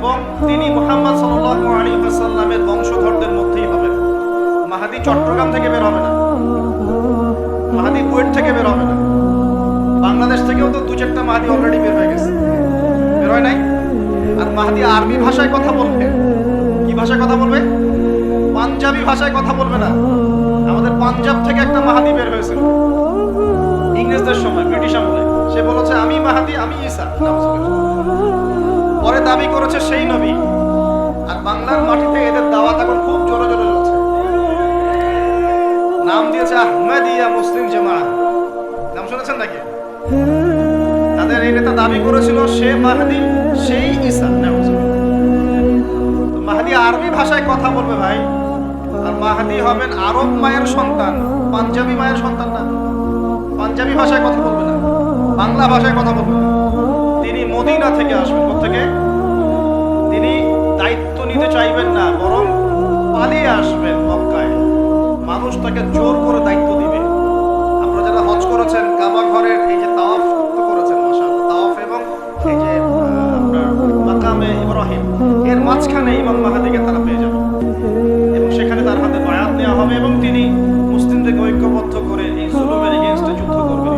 এবং তিনি মুহাম্মদ সাল্লাল্লাহু আলাইহি ওয়াসাল্লামের বংশধরদের মধ্যেই হবেন। মাহাদি চট্টগ্রাম থেকে বের হবে না। মাহাদি বুয়েট থেকে বের হবে না। বাংলাদেশ থেকেও তো দু চারটা মাহাদি অলরেডি বের হয়ে গেছে। বের হয় নাই? আর মাহাদি আরবি ভাষায় কথা বলবে? কি ভাষায় কথা বলবে? পাঞ্জাবি ভাষায় কথা বলবে না। আমাদের পাঞ্জাব থেকে একটা মাহাদি বের হয়েছিল ইংরেজদের সময়, ব্রিটিশ আমলে। সে বলেছে, আমি মাহাদি, আমি ঈসা। পরে দাবি করেছে সেই নবী। আর বাংলার মাটিতে এদের দাওয়াত এখন খুব জোরে জোরে চলছে। নাম দিয়েছে আহমেদিয়া মুসলিম জামাত। নাম শুনেছেন নাকি? তাদের এই নেতা দাবি করেছিল, সে মাহাদি, সেই নাউজুবিল্লাহ। মাহাদি আরবি ভাষায় কথা বলবে ভাই। আর মাহাদি হবেন আরব মায়ের সন্তান, পাঞ্জাবি মায়ের সন্তান না। পাঞ্জাবি ভাষায় কথা বলবে না। বাংলা ভাষায় কথা বলবে না। মদিনা থেকে আসবেন থেকে তিনি দায়িত্ব নিতে চাইবেন না, বরং পালিয়ে আসবেন মক্কায়। মানুষ তাকে জোর করে দায়িত্ব দিবে। আপনারা যারা হজ করেছেন, কাবা ঘরের এই যে তাওয়াফ করেছেন তাওয়াফ এবং এই যে মাকামে ইব্রাহিম, এর মাঝখানে ইমাম মাহাদিকে তারা পেয়ে যাবে। এবং সেখানে তার হাতে বায়াত নেওয়া হবে এবং তিনি মুসলিমদেরকে ঐক্যবদ্ধ করে এই জুলুমের এগেনস্টে যুদ্ধ করবেন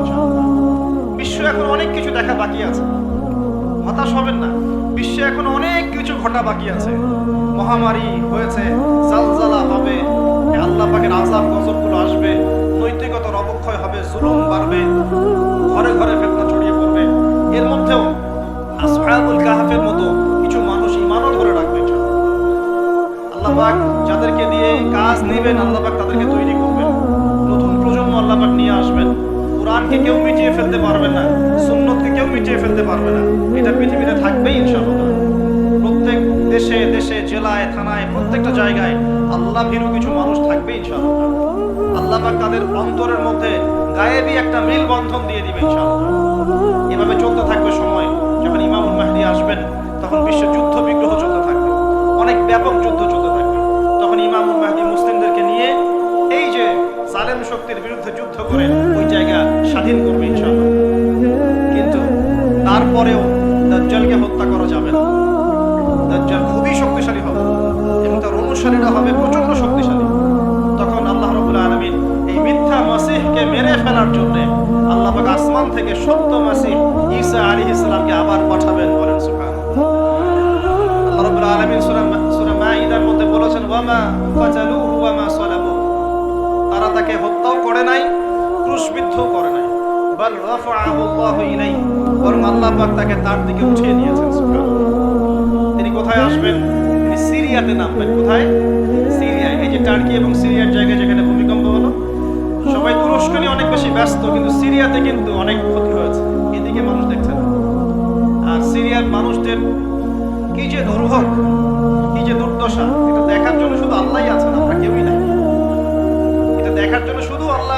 বিশ্ব এখন অনেক কিছু দেখা বাকি আছে। হতাশ হবেন না। বিশ্বে এখন অনেক কিছু ঘটা বাকি আছে। মহামারী হয়েছে, জালজালা হবে, আল্লাহ পাকের আজাব গজবগুলো আসবে, নৈতিকতার অবক্ষয় হবে, জুলুম বাড়বে, ঘরে ঘরে ফেতনা ছড়িয়ে পড়বে। এর মধ্যেও আসহাবুল কাহাফের মতো কিছু মানুষ ইমানও ধরে রাখবে। আল্লাহ পাক যাদেরকে দিয়ে কাজ নেবেন, আল্লাহ পাক তাদেরকে তৈরি করবেন। নতুন প্রজন্ম আল্লাহ পাক নিয়ে আসবেন। কোরআনকে কেউ মিটিয়ে ফেলতে পারবে না, সুন্নতকে কেউ মিটিয়ে ফেলতে পারবে না। এটা পৃথিবীতে থাকবেই ইনশাআল্লাহ। প্রত্যেক দেশে দেশে, জেলায়, থানায়, প্রত্যেকটা জায়গায় আল্লাহ ভীরু কিছু মানুষ থাকবে ইনশাআল্লাহ। আল্লাহ পাক তাদের অন্তরের মধ্যে গায়েবী একটা মিল বন্ধন দিয়ে দিবে ইনশাআল্লাহ। এভাবে চলতে থাকবে সময়। যখন ইমামুল মাহদি আসবেন, তখন বিশ্ব যুদ্ধ বিগ্রহ চলতে থাকবে। অনেক ব্যাপক যুদ্ধ চলতে থাকবে। তখন ইমামুল মাহদি মুসলিমদেরকে নিয়ে এই যে সালেম শক্তির বিরুদ্ধে যুদ্ধ করে ওই জায়গা স্বাধীন করবে ইনশাআল্লাহ। কিন্তু তারপরেও দাজ্জালকে হত্যা করা যাবে না। দাজ্জাল খুবই শক্তিশালী হবে এবং তার অনুসারীরা হবে প্রচণ্ড শক্তিশালী। তখন আল্লাহ রাব্বুল আলামিন এই মিথ্যা মাসিহকে মেরে ফেলার জন্য আল্লাহ আসমান থেকে সত্য মাসিহ ঈসা আলাইহিস সালামকে আবার পাঠাবেন বলেন সালাবু। তারা তাকে হত্যাও করে নাই, ক্রুশবিদ্ধও করে নাই। বল রাফাআহু আল্লাহু ইলাইহি। বরং আল্লাহ পাক তাকে তার দিকে উঠিয়ে নিয়েছেন তিনি কোথায় আসবেন? তিনি সিরিয়াতে নামবেন। কোথায়? সিরিয়ায়। এই যে টার্কি এবং সিরিয়ার জায়গায় যেখানে ভূমিকম্প হলো, সবাই তুরস্ক নিয়ে অনেক বেশি ব্যস্ত, কিন্তু সিরিয়াতে কিন্তু অনেক ক্ষতি হয়েছে। এদিকে মানুষ দেখছে না। আর সিরিয়ার মানুষদের কি যে দুর্ভোগ, কি যে দুর্দশা, এটা দেখার জন্য শুধু আল্লাহই আছেন, আমরা কেউই নাই। এটা দেখার জন্য শুধু আল্লাহ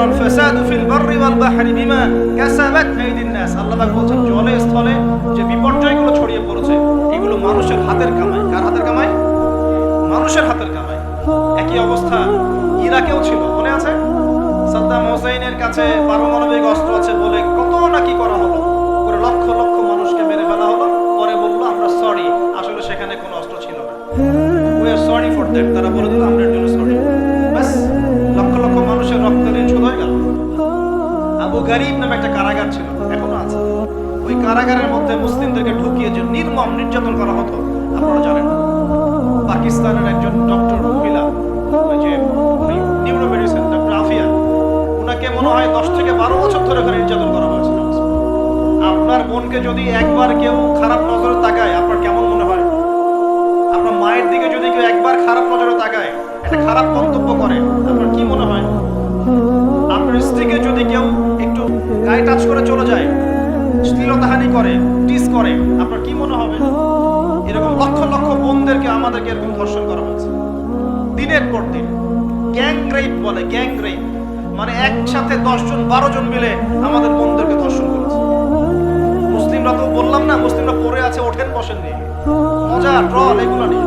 সাহারাল ফাসাদু ফিল বাররি ওয়াল বাহরি বিমা কাসাবাত আইদিন নাস বলছেন, জলে, স্থলে যে বিপর্যয়গুলো ছড়িয়ে পড়েছে, এগুলো মানুষের হাতের কামাই। কার হাতের কামাই? মানুষের হাতের কামাই। একই অবস্থা ইরাকেও ছিল, মনে আছে? সাদ্দাম হোসেনের কাছে পারমাণবিক অস্ত্র আছে বলে কত নাকি করা হলো? করে লক্ষ লক্ষ মানুষকে মেরে ফেলা হলো, পরে বলল, আমরা সরি আসলে সেখানে কোনো অস্ত্র ছিল না। We are sorry for that তারা বলে দিল, আমরা আবু নামে একটা কারাগার ছিল, এখনও আছে। ওই কারাগারের মধ্যে মুসলিমদেরকে ঢুকিয়ে যে নির্মম নির্যাতন করা হতো, আপনারা জানেন। পাকিস্তানের একজন ডক্টর মহিলা যে নিউরো ডক্টর আফিয়া ওনাকে মনে হয় দশ থেকে বারো বছর ধরে ওখানে নির্যাতন করা হয়েছে আপনার বোনকে যদি একবার কেউ খারাপ নজরে তাকায়, আপনার কেমন মনে হয়? আপনার মায়ের দিকে যদি কেউ একবার খারাপ নজরে তাকায়, একটা খারাপ মন্তব্য করে, আপনার কি মনে হয়? আপনার স্ত্রীকে যদি কেউ একটু গায়ে টাচ করে চলে যায়, শ্লীলতাহানি করে টিস করে, আপনার কি মনে হবে? এরকম লক্ষ লক্ষ বোনদেরকে আমাদেরকে এরকম ধর্ষণ করা হয়েছে। দিনের পর দিন গ্যাং রেপ বলে গ্যাং রেপ মানে একসাথে দশজন বারো জন মিলে আমাদের বোনদেরকে ধর্ষণ করেছে। মুসলিমরা তো বললাম না, মুসলিমরা পড়ে আছে, ওঠেন বসেন নিয়ে মজা ট্রল এগুলো নিয়ে।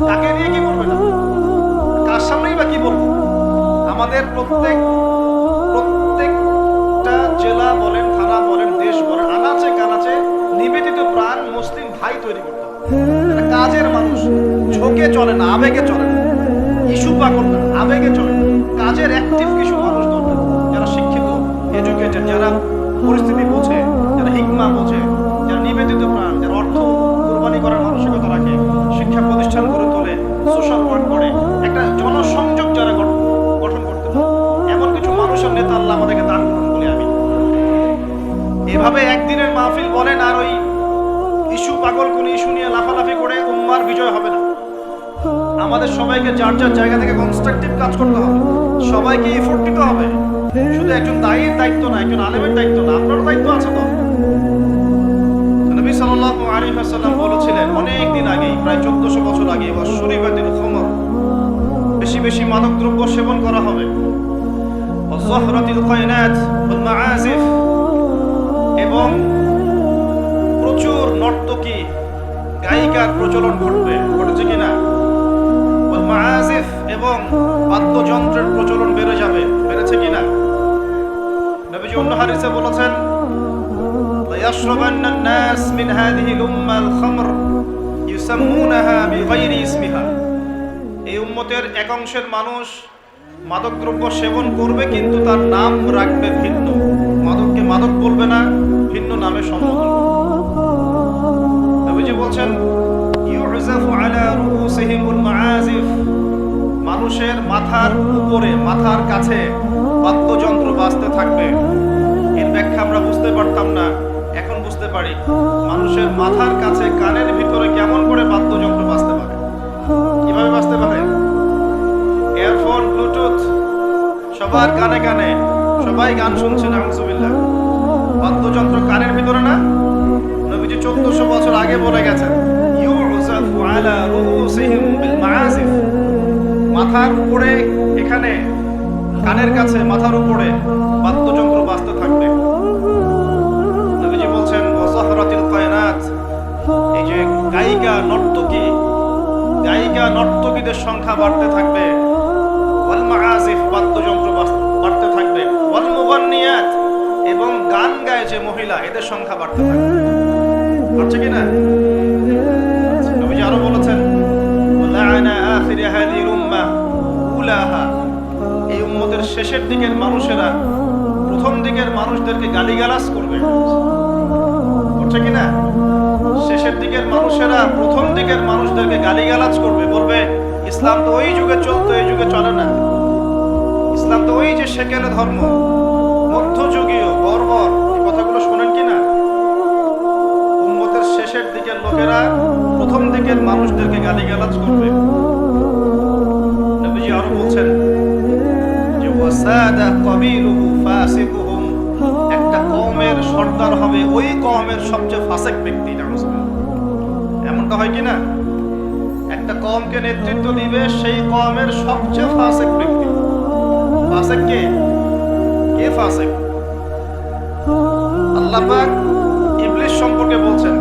কাকে নিয়ে কি না কার সামনেই বা কি বলব আমাদের প্রত্যেক প্রত্যেকটা জেলা বলেন, থানা বলেন, দেশ বলেন, আনাচে কানাচে নিবেদিত প্রাণ মুসলিম ভাই তৈরি করতে হবে। কাজের মানুষ। ঝোঁকে চলে না, আবেগে চলে না। ইস্যু না, আবেগে চলে না। কাজের অ্যাক্টিভ কিছু মানুষ দরকার। যারা শিক্ষিত এডুকেটেড যারা পরিস্থিতি বোঝে এভাবে একদিনের মাহফিল বলেন আর ওই ইস্যু পাগল কোন ইস্যু নিয়ে লাফালাফি করে উম্মার বিজয় হবে না। আমাদের সবাইকে যার যার জায়গা থেকে কনস্ট্রাকটিভ কাজ করতে হবে। সবাইকে এফোর্ট দিতে হবে। শুধু একজন দায়ীর দায়িত্ব না, একজন আলেমের দায়িত্ব না, আপনারও দায়িত্ব আছে তো। নবী সাল্লাল্লাহু আলাইহি ওয়াসাল্লাম বলেছিলেন, অনেক দিন আগে, প্রায় 1400 বছর আগে ওয়াশুরিবাতিল খুমর, বেশি বেশি মাদক দ্রব্য সেবন করা হবে। কায়নাত ওয়াল মাআজিফ এবং প্রচুর নর্তকী গায়িকার প্রচলন ঘটবে ঘটেছে কিনা ওয়াল মাআজিফ এবং বাদ্যযন্ত্রের প্রচলন বেড়ে যাবে বেড়েছে কিনা নবীজি অন্য হাদিসে বলেছেন ليشربن الناس من هذه الأمة الخمر يسمونها بغير اسمها এই উম্মতের এক অংশের মানুষ মাদকদ্রব্য সেবন করবে কিন্তু তার নাম রাখবে ভিন্ন মাদককে মাদক বলবে না, ভিন্ন নামে সম্বোধন বলছেন মানুষের মাথার উপরে, মাথার কাছে বাদ্যযন্ত্র থাকবে। এর ব্যাখ্যা আমরা বুঝতে পারতাম না, এখন বুঝতে পারি মানুষের মাথার কাছে, কানের ভিতরে কেমন করে বাদ্যযন্ত্র বাজতে পারে। কীভাবে বাজতে পারে? এয়ারফোন, ব্লুটুথ, সবার কানে কানে। সবাই গান শুনছে না বাদ্যযন্ত্র কানের ভিতরে না? নবীজি চোদ্দশো বছর আগে বলে গেছেন মাথার উপরে, এখানে, কানের কাছে, মাথার উপরে বাদ্যযন্ত্র বাজতে থাকবে। নবীজি বলছেন এই যে গায়িকা নর্তকী, গায়িকা নর্তকীদের সংখ্যা বাড়তে থাকবে। ওয়াল মাআজিফ বাদ্যযন্ত্র থাকবে মুগান্নিয়াত এবং গান গায় যে মহিলা, এদের সংখ্যা বাড়তে থাকবে বাড়ছে কি নবীজি আরও বলেছেন এই উম্মতের শেষের দিকের মানুষেরা প্রথম দিকের মানুষদেরকে গালিগালাজ করবে। করছে কি না? শেষের দিকের মানুষেরা প্রথম দিকের মানুষদেরকে করবে, বলবে, ইসলাম তো ওই যুগে চলতো, এই যুগে চলে না। ইসলাম তো ওই যে সেকেলে ধর্ম। মধ্যযুগীয় বর্বর কথাগুলো শোনেন কি না? উম্মতের শেষের দিকের লোকেরা প্রথম দিকের মানুষদেরকে গালিগালাজ করবে। নবীজি আরও বলছেন, যে ওয়াসাদা কবিলুহু ফাসিকুহুম, একটা কওমের সর্দার হবে ওই কওমের সবচেয়ে ফাসিক ব্যক্তি। এমনটা হয় কি না? একটা কওমকে নেতৃত্ব দিবে সেই কওমের সবচেয়ে ফাসিক ব্যক্তি। ফাসিক কে? কে ফাসিক? আল্লাহ পাক ইবলিস সম্পর্কে বলছেন,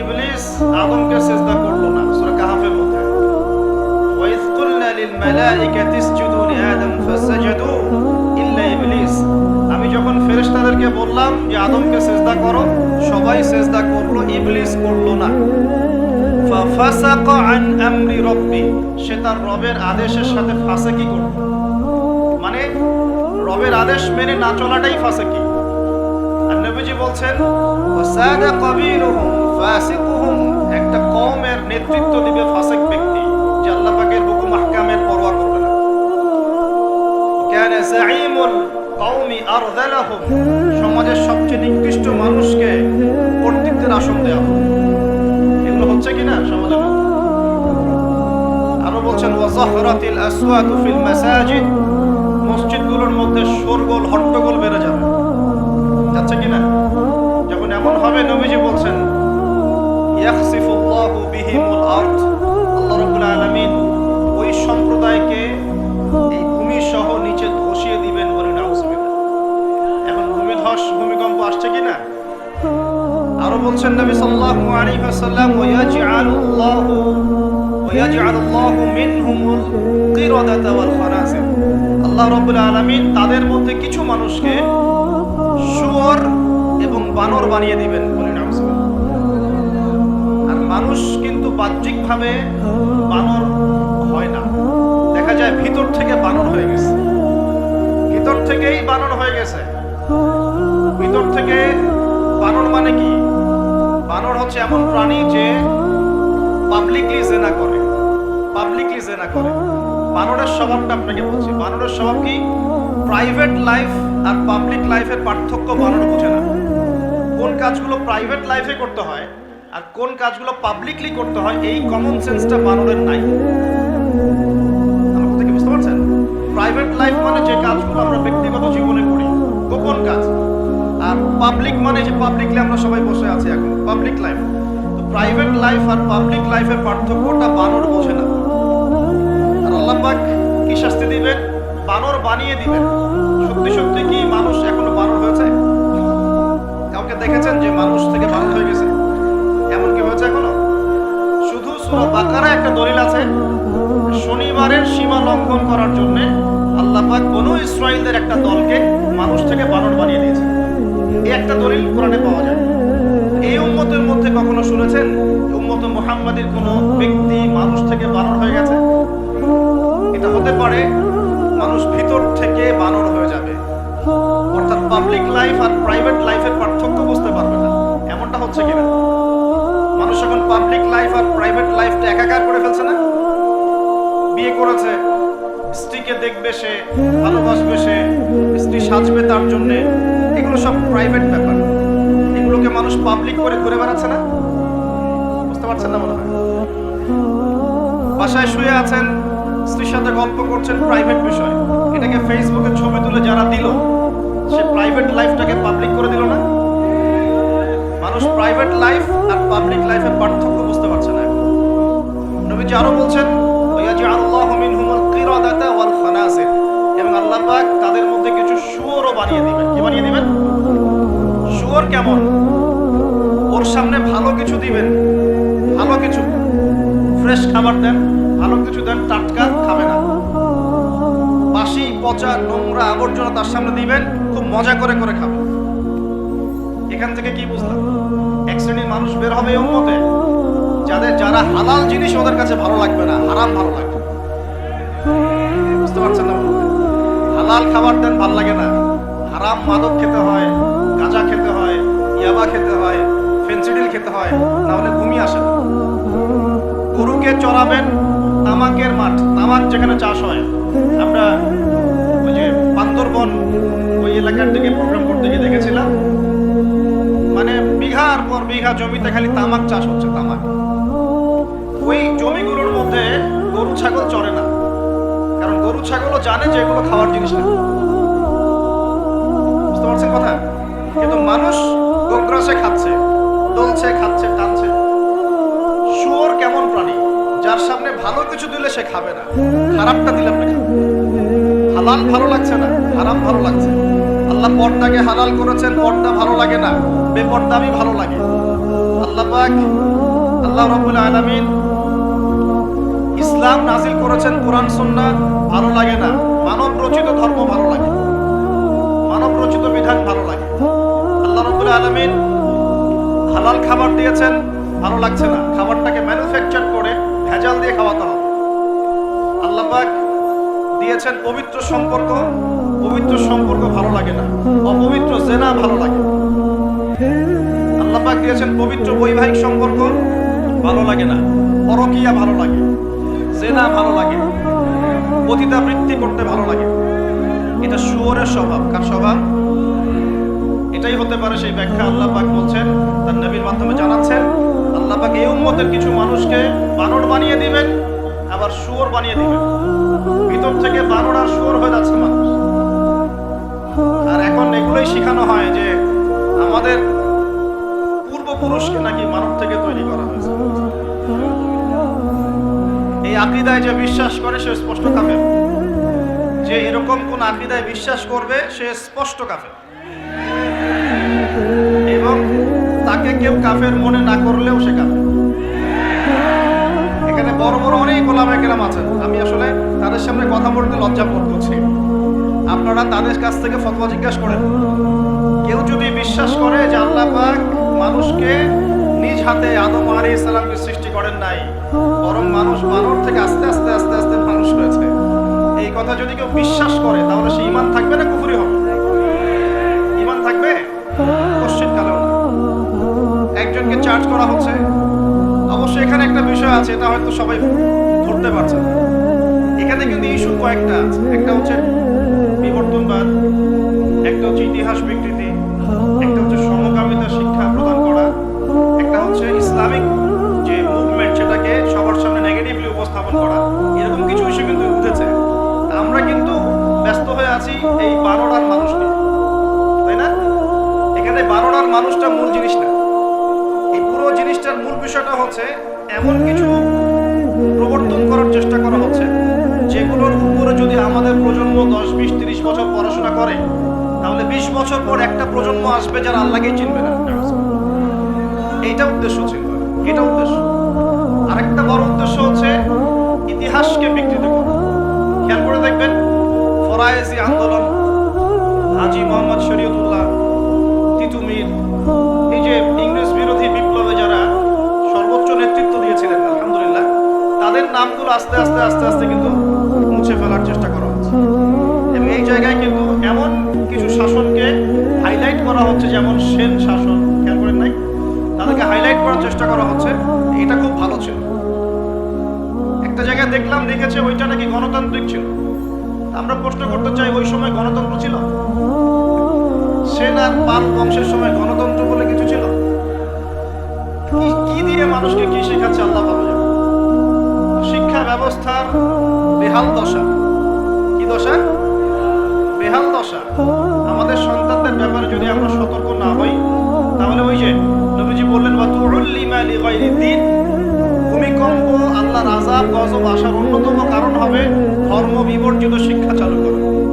ইবলিস আদমকে সেজদা করল না, সূরা কাহাফের মধ্যে। ওয়াইজ কুলনা লিল মালাইকাতি ইসজুদু লি আদম ফাসাজাদু ইল্লা ইবলিস। আমি যখন ফেরেশতাদেরকে বললাম যে, আদমকে সেজদা করো সবাই সেজদা করল, ইবলিস করল না। ফাফাসাক আন আমরি রব্বি, সে তার রবের আদেশের সাথে ফাসাকি করল? মানে রবের আদেশ মেনে না চলাটাই ফাসাকি নবীজি বলছেন ওয়াসাদা কাবিলুহুম ফাসিকুহুম একটা কওমের নেতৃত্ব দিবে ফাসিক ব্যক্তি, যে আল্লাহ পাকের হুকুম আহকামের পরোয়া করবে না। কান জাঈমুল কওমি আরযালাহুম সমাজের সবচেয়ে নিকৃষ্ট মানুষকে কর্তৃত্বের আসন দেওয়া হবে এগুলো হচ্ছে কিনা সমাজের? আরও বলছেন ওয়াজাহরাতিল আসওয়াতু ফিল মাসাজিদ মসজিদগুলোর মধ্যে শোরগোল, হট্টগোল বেড়ে যাবে। যাচ্ছে কিনা যখন এমন হবে, নবীজি বলছেন আল্লাহ রাব্বুল আলামিন ওই সম্প্রদায়কে এই ভূমি সহ নিচে ধসিয়ে দিবেন বলে নাউজুবিল্লাহ এখন ভূমিধস ভূমিকম্প আসছে কিনা? আরও বলছেন নবী সাল্লাল্লাহু আলাইহি ওয়াসাল্লাম ওয়ায়াজআলুল্লাহু ওয়ায়াজআলুল্লাহু মিনহুমুল কিরাদাতা ওয়াল খানাসির আল্লাহ রাব্বুল আলামিন তাদের মধ্যে কিছু মানুষকে শুয়োর এবং বানর বানিয়ে দিবেন আর মানুষ কিন্তু বাহ্যিকভাবে বানর হয় না। দেখা যায় ভিতর থেকে বানর হয়ে গেছে। ভিতর থেকেই বানর হয়ে গেছে। ভিতর থেকে বানর মানে কি? বানর হচ্ছে এমন প্রাণী যে পাবলিকলি জেনা করে। পাবলিকলি জেনা করে। বানরের স্বভাবটা আপনাকে বলছি। বানরের স্বভাব কি? প্রাইভেট লাইফ আর পাবলিক লাইফের পার্থক্য বানর বুঝে না। কোন কাজগুলো প্রাইভেট লাইফে করতে হয় আর কোন কাজগুলো পাবলিকলি করতে হয়, এই কমন সেন্সটা বানরের নাই। আমার কি বুঝতে পারছেন? প্রাইভেট লাইফ মানে যে কাজগুলো আমরা ব্যক্তিগত জীবনে করি, গোপন কাজ। আর পাবলিক মানে যে পাবলিকলি আমরা সবাই বসে আছি এখন পাবলিক লাইফ তো প্রাইভেট লাইফ আর পাবলিক লাইফের পার্থক্যটা বানর বোঝে না। আর আল্লাহ পাক কি শাস্তি দিবেন? বানর বানিয়ে দিবেন সত্যি সত্যি কি মানুষ এখনও বানর হয়েছে? কাউকে দেখেছেন যে মানুষ থেকে বানর হয়ে গেছে? এমন কি হয়েছে এখনও? শুধু সূরা বাকারা একটা দলিল আছে, শনিবারের সীমা লঙ্ঘন করার জন্য আল্লাহ পাক বনু ইসরাইলদের একটা দলকে মানুষ থেকে বানর বানিয়ে দিয়েছে। এই একটা দলিল কোরআনে পাওয়া যায়। এই উম্মতের মধ্যে কখনো শুনেছেন, উম্মত মুহাম্মাদের কোনো ব্যক্তি মানুষ থেকে বানর হয়ে গেছে? এটা হতে পারে মানুষ ভিতর থেকে বানর হয়ে যাবে। অর্থাৎ পাবলিক লাইফ আর প্রাইভেট লাইফের পার্থক্য বুঝতে পারবে না। এমনটা হচ্ছে কিনা? মানুষ এখন পাবলিক লাইফ আর প্রাইভেট লাইফটা একাকার করে ফেলছে না? বিয়ে করেছে, স্ত্রীকে দেখবে সে, ভালোবাসবে সে, স্ত্রী সাজবে তার জন্য। এগুলো সব প্রাইভেট ব্যাপার। এগুলোকে মানুষ পাবলিক করে ঘুরে বেড়াচ্ছে না? বুঝতে পারছেন না মনে হয়? বাসায় শুয়ে আছেন স্ত্রীর সাথে গল্প করছেন প্রাইভেট বিষয়। এটাকে ফেসবুকে ছবি তুলে যারা দিল, সে প্রাইভেট লাইফটাকে পাবলিক করে দিল না। মানুষ প্রাইভেট লাইফ আর পাবলিক লাইফের পার্থক্য বুঝতে পারছে না। নবীজি আরও বলছেন কিছু শুয়োরও বানিয়ে দিবেন। বানিয়ে দিবেন? শুয়োর কেমন? ওর সামনে ভালো কিছু দিবেন। ভালো কিছু। ফ্রেশ খাবার দেন, ভালো কিছু দেন, টাটকা। বাসি পচা, নোংরা আবর্জনা তার সামনে দিবেন, খুব মজা করে করে খাবে এখান থেকে কি বুঝলাম? এক শ্রেণির মানুষ বের হবে এই উম্মতে। যাদের যারা হালাল জিনিস ওদের কাছে ভালো লাগবে না, হারাম ভালো লাগবে বুঝতে পারছেন না হালাল খাবার দেন ভালো লাগে না। হারাম মাদক খেতে হয়, গাঁজা খেতে হয়, ইয়াবা খেতে হয় ফেন্সিডিল খেতে হয় না হলে ঘুমিয়ে আসে না। গরুকে চড়াবেন, তামাকের মাঠ, তামাক যেখানে চাষ হয়। আমরা ওই এলাকার দিকে প্রোগ্রাম করতে গিয়ে দেখেছিলাম। মানে বিঘার পর বিঘা জমিতে খালি তামাক চাষ হচ্ছে, তামাক। ওই জমিগুলোর মধ্যে গরু, ছাগল চড়ে না। কারণ গরু, ছাগলও জানে যে এগুলো খাওয়ার জিনিস না। বুঝতে পারছেন কথা? কিন্তু মানুষ গোগ্রাসে খাচ্ছে, দলছে, খাচ্ছে, টানছে। শুয়োর কেমন প্রাণী? যার সামনে ভালো কিছু দিলে সে খাবে না। খারাপটা দিলে আপনি খাবেন হালাল ভালো লাগছে না, হারাম ভালো লাগছে। আল্লাহ পর্দাকে হালাল করেছেন, পর্দা ভালো লাগে না, বেপর্দামি ভালো লাগে। আল্লাহ পাক, আল্লাহ রাব্বুল আলামিন ইসলাম নাজিল করেছেন কোরআন সুন্নাহ ভালো লাগে না, মানব রচিত ধর্ম ভালো লাগে। মানব রচিত বিধান ভালো লাগে। আল্লাহ রাব্বুল আলামিন হালাল খাবার দিয়েছেন, ভালো লাগছে না। খাবারটাকে ম্যানুফ্যাকচার করে ভেজাল দিয়ে খাওয়াতে হবে। আল্লাহ পাক দিয়েছেন পবিত্র সম্পর্ক। পবিত্র সম্পর্ক ভালো লাগে না। অপবিত্র জেনা ভালো লাগে। আল্লাহ পাক দিয়েছেন পবিত্র বৈবাহিক সম্পর্ক, ভালো লাগে না। পরকিয়া ভালো লাগে। জেনা ভালো লাগে। পতিতাবৃত্তি করতে ভালো লাগে। এটা শুয়োরের স্বভাব। কার স্বভাব? এটাই হতে পারে সেই ব্যাখ্যা আল্লাহ পাক বলছেন, তার নবীর মাধ্যমে জানাচ্ছেন। আল্লাহ পাক এই উম্মতের কিছু মানুষকে বানর বানিয়ে দিবেন আবার শুয়োর বানিয়ে দিবেন ভিতর থেকে বানর শুয়োর হয়ে যাচ্ছে মানুষ। আর এখন এগুলোই শেখানো হয় যে আমাদের পূর্বপুরুষকে নাকি মানব থেকে তৈরি করা হয়েছে। এই আকিদায় যে বিশ্বাস করে, সে স্পষ্ট কাফের। যে এরকম কোন আকিদায় বিশ্বাস করবে, সে স্পষ্ট কাফের। এবং তাকে কেউ কাফের মনে না করলেও সে কাফের। থেকে ফতোয়া জিজ্ঞাসা করেন, কেউ যদি বিশ্বাস করে যে আল্লাহ পাক মানুষকে নিজ হাতে আদম আলী ইসলামকে সৃষ্টি করেন নাই, বরং মানুষ বানর থেকে আস্তে আস্তে আস্তে আস্তে মানুষ হয়েছে, এই কথা যদি কেউ বিশ্বাস করে, তাহলে সে ইমান থাকবে না কুফুরি হবে? ইমান থাকবে? কোশ্চেন কালেও না একজনকে চার্জ করা হচ্ছে। অবশ্যই এখানে একটা বিষয় আছে, এটা হয়তো সবাই ধরতে পারছে। এখানে কিন্তু ইস্যু কয়েকটা আছে। একটা হচ্ছে বিবর্তনবাদ একটা হচ্ছে ইতিহাস বিকৃতি, একটা হচ্ছে সমকামিতা শিক্ষা প্রদান করা, একটা হচ্ছে ইসলামিক যে মুভমেন্ট সেটাকে সবার সামনে নেগেটিভলি উপস্থাপন করা, এরকম কিছু কিন্তু উঠেছে। আমরা কিন্তু ব্যস্ত হয়ে আছি এই বারোটার মানুষ তাই না? এখানে বারোটার মানুষটা মূল জিনিস না। এই পুরো জিনিসটার মূল বিষয়টা হচ্ছে এমন কিছু প্রবর্তন করার চেষ্টা করা হচ্ছে যদি আমাদের প্রজন্ম দশ, বিশ, তিরিশ বছর পড়াশোনা করে, তাহলে বিশ বছর পর একটা প্রজন্ম আসবে যারা আল্লাহকেই চিনবে না। এইটা উদ্দেশ্য ছিল। এটা উদ্দেশ্য। আরেকটা বড় উদ্দেশ্য হচ্ছে ইতিহাসকে বিকৃত করা। খেয়াল করে দেখবেন, ফরায়েজি আন্দোলন, হাজি মোহাম্মদ শরীয়তুল্লাহ তিতুমির এই যে ইংরেজ বিরোধী বিপ্লবে যারা সর্বোচ্চ নেতৃত্ব দিয়েছিলেন, আলহামদুলিল্লাহ, তাদের নামগুলো আস্তে আস্তে আস্তে আস্তে কিন্তু মুছে ফেলার চেষ্টা করা হচ্ছে। এবং এই জায়গায় কিন্তু এমন কিছু শাসনকে হাইলাইট করা হচ্ছে যেমন সেন শাসন, খেয়াল করেন নাই? তাদেরকে হাইলাইট করার চেষ্টা করা হচ্ছে। এটা খুব ভালো ছিল। একটা জায়গায় দেখলাম, দেখেছে, ওইটা নাকি গণতান্ত্রিক ছিল। আমরা প্রশ্ন করতে চাই, ওই সময় গণতন্ত্র ছিল? সেন আর পাল বংশের সময় গণতন্ত্র বলে কিছু ছিল? কি- দিয়ে মানুষকে কি শেখাচ্ছে, আল্লাহ শিক্ষা ব্যবস্থার বেহাল দশা। কি দশা? বেহাল দশা। আমাদের সন্তানদের ব্যাপারে যদি আমরা সতর্ক না হই, তাহলে ওই যে নবীজি বললেন বা তুরুল্লি মালি গাইরি দিন। ভূমিকম্প, আল্লাহর আযাব, গজব আসার অন্যতম কারণ হবে ধর্ম বিবর্জিত শিক্ষা চালু করা।